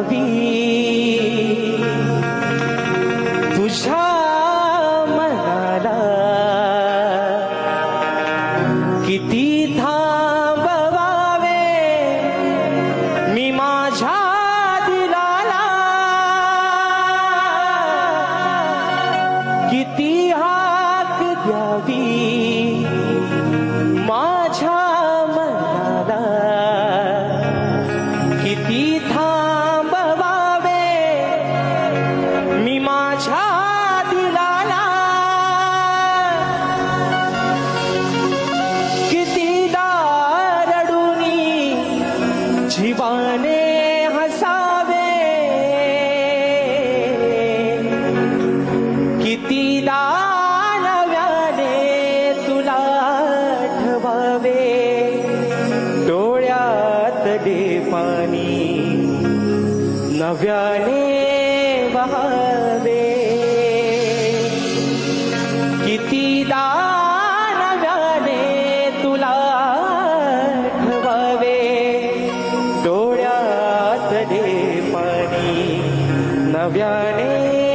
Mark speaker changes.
Speaker 1: हवी तुझ्या मनाला किती थांबवावे मी माझ्या दिलाला। किती शिवाने हसावे। किती दानव्याने तुला ठवावे डोळ्यात दे पाणी नव्याने वहावे किती दान नव्याने